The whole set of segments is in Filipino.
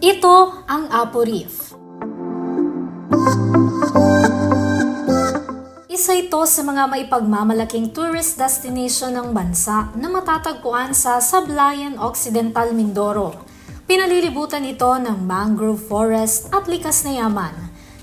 Ito ang Apo Reef. Isa ito sa mga maipagmamalaking tourist destination ng bansa na matatagpuan sa Sablayan Occidental Mindoro. Pinalilibutan ito ng mangrove forest at likas na yaman.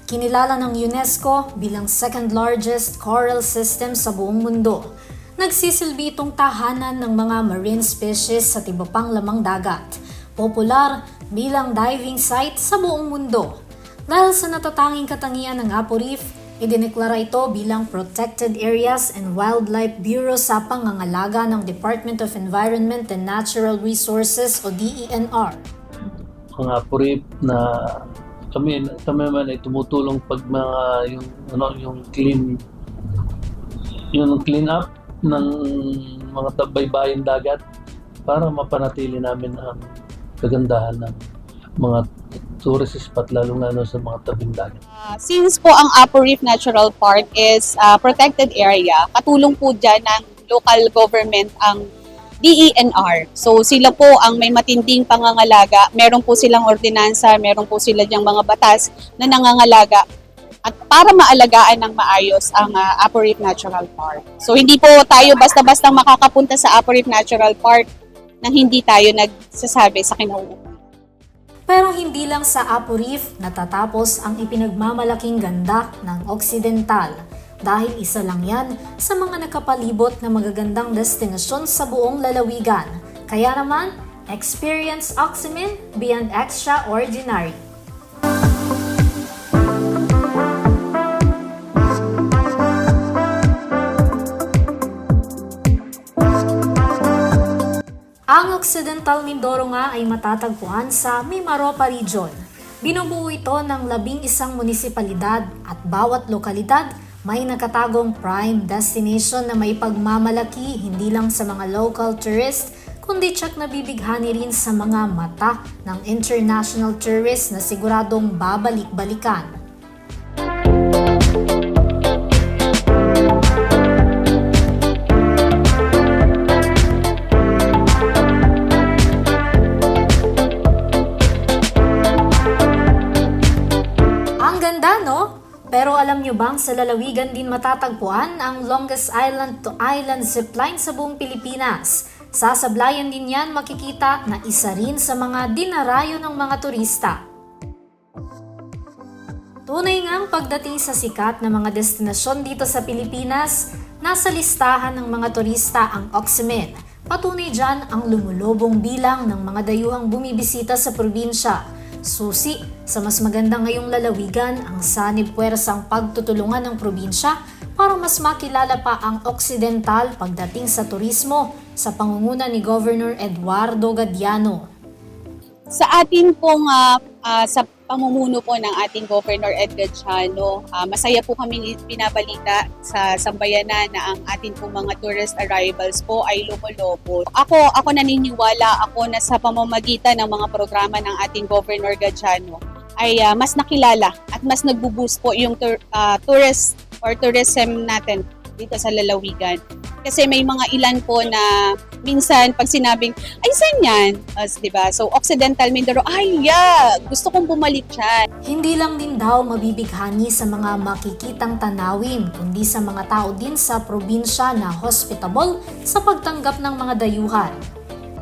Kinilala ng UNESCO bilang second largest coral system sa buong mundo. Nagsisilbi itong tahanan ng mga marine species sa tibapang lamang dagat. Popular bilang diving site sa buong mundo. Dahil sa natatanging katangian ng Apo Reef, idineklara ito bilang Protected Areas and Wildlife Bureau sa pangangalaga ng Department of Environment and Natural Resources o DENR. mga purip na kami kami naman ay tumutulong pag mga yung ano yung clean yung clean up ng mga tabaybayin dagat para mapanatili namin ang kagandahan ng mga tourist spot lalo na ano sa mga tabing dagat. Uh, since po ang Upper Reef Natural Park is uh, protected area, katulong po dyan ng local government ang DENR. So sila po ang may matinding pangangalaga. Meron po silang ordinansa, meron po sila diyang mga batas na nangangalaga at para maalagaan ng maayos ang uh, Upper Reef Natural Park. So hindi po tayo basta-basta makakapunta sa Upper Reef Natural Park nang hindi tayo nagsasabi sa kinauukulan. Pero hindi lang sa Apo Reef natatapos ang ipinagmamalaking ganda ng Occidental dahil isa lang yan sa mga nakapalibot na magagandang destinasyon sa buong lalawigan. Kaya naman, experience Oximin beyond extraordinary. Ang Occidental Mindoro nga ay matatagpuan sa Mimaropa Region. Binubuo ito ng labing isang munisipalidad at bawat lokalidad may nakatagong prime destination na may pagmamalaki hindi lang sa mga local tourist kundi tsak nabibighani rin sa mga mata ng international tourist na siguradong babalik-balikan. Nyo bang sa lalawigan din matatagpuan ang longest island to island zipline sa buong Pilipinas? Sa sablayan din yan makikita na isa rin sa mga dinarayo ng mga turista. Tunay nga ang pagdating sa sikat na mga destinasyon dito sa Pilipinas, nasa listahan ng mga turista ang Oximin. Patunay dyan ang lumulobong bilang ng mga dayuhang bumibisita sa probinsya. Susi, sa mas maganda ngayong lalawigan ang sanib puwersang pagtutulungan ng probinsya para mas makilala pa ang Occidental pagdating sa turismo sa pangunguna ni Governor Eduardo Gadiano. Sa atin pong ah, ah, sa pamumuno po ng ating Governor Edgar Chano, ah, masaya po kami pinabalita sa sambayanan na ang ating pong mga tourist arrivals po ay lumulobo. Ako, ako naniniwala ako na sa pamamagitan ng mga programa ng ating Governor Gadiano ay ah, mas nakilala at mas nagbo-boost po yung tour- ah, tourist or tourism natin dito sa lalawigan. Kasi may mga ilan po na minsan pag sinabing, ay saan yan? As, diba? So Occidental Mindoro, ay yeah, gusto kong bumalik dyan. Hindi lang din daw mabibighani sa mga makikitang tanawin, kundi sa mga tao din sa probinsya na hospitable sa pagtanggap ng mga dayuhan.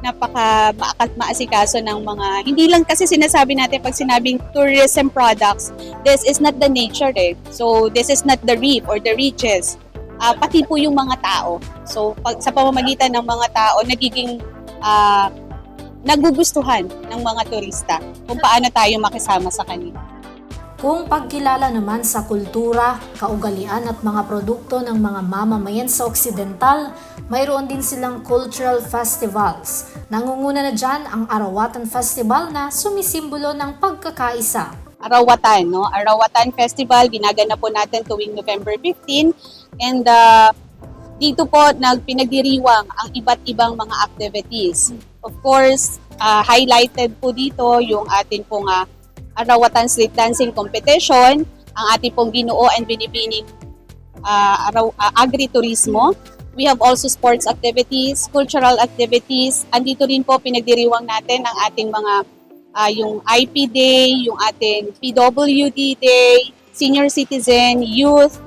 Napaka maakat maasikaso ng mga, hindi lang kasi sinasabi natin pag sinabing tourism products, this is not the nature eh. So this is not the reef or the reaches. Ah, pati po yung mga tao. So pag, sa pamamagitan ng mga tao, nagiging ah, nagugustuhan ng mga turista kung paano tayo makisama sa kanila. Kung pagkilala naman sa kultura, kaugalian at mga produkto ng mga mamamayan sa Occidental, mayroon din silang cultural festivals. Nangunguna na dyan ang Arawatan Festival na sumisimbolo ng pagkakaisa. Arawatan, no? Arawatan Festival, ginaganap po natin tuwing November 15. And uh, dito po nagpinagdiriwang ang iba't ibang mga activities. Of course, uh, highlighted po dito yung atin pong uh, Arawatan Street Dancing Competition, ang ating pong binuo and binibining uh, araw, uh, agritourismo. We have also sports activities, cultural activities. Andito rin po pinagdiriwang natin ang ating mga ah, yung IP Day, yung ating PWD Day, Senior Citizen, Youth,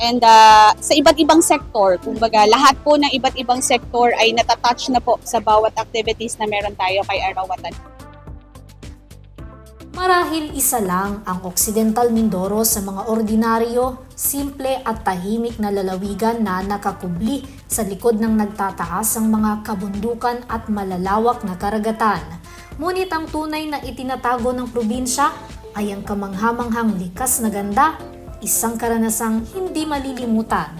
and ah, sa iba't ibang sektor. Kumbaga, lahat po ng iba't ibang sektor ay natatouch na po sa bawat activities na meron tayo kay Arawatan. Marahil isa lang ang Occidental Mindoro sa mga ordinaryo, simple at tahimik na lalawigan na nakakubli sa likod ng nagtataas ang mga kabundukan at malalawak na karagatan. Ngunit ang tunay na itinatago ng probinsya ay ang kamanghamanghang likas na ganda, isang karanasang hindi malilimutan.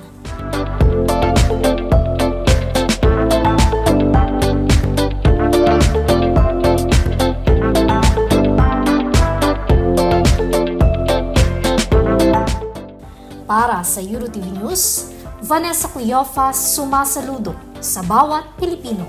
Para sa EuroTV News, Vanessa Cuyofa sumasaludo sa bawat Pilipino.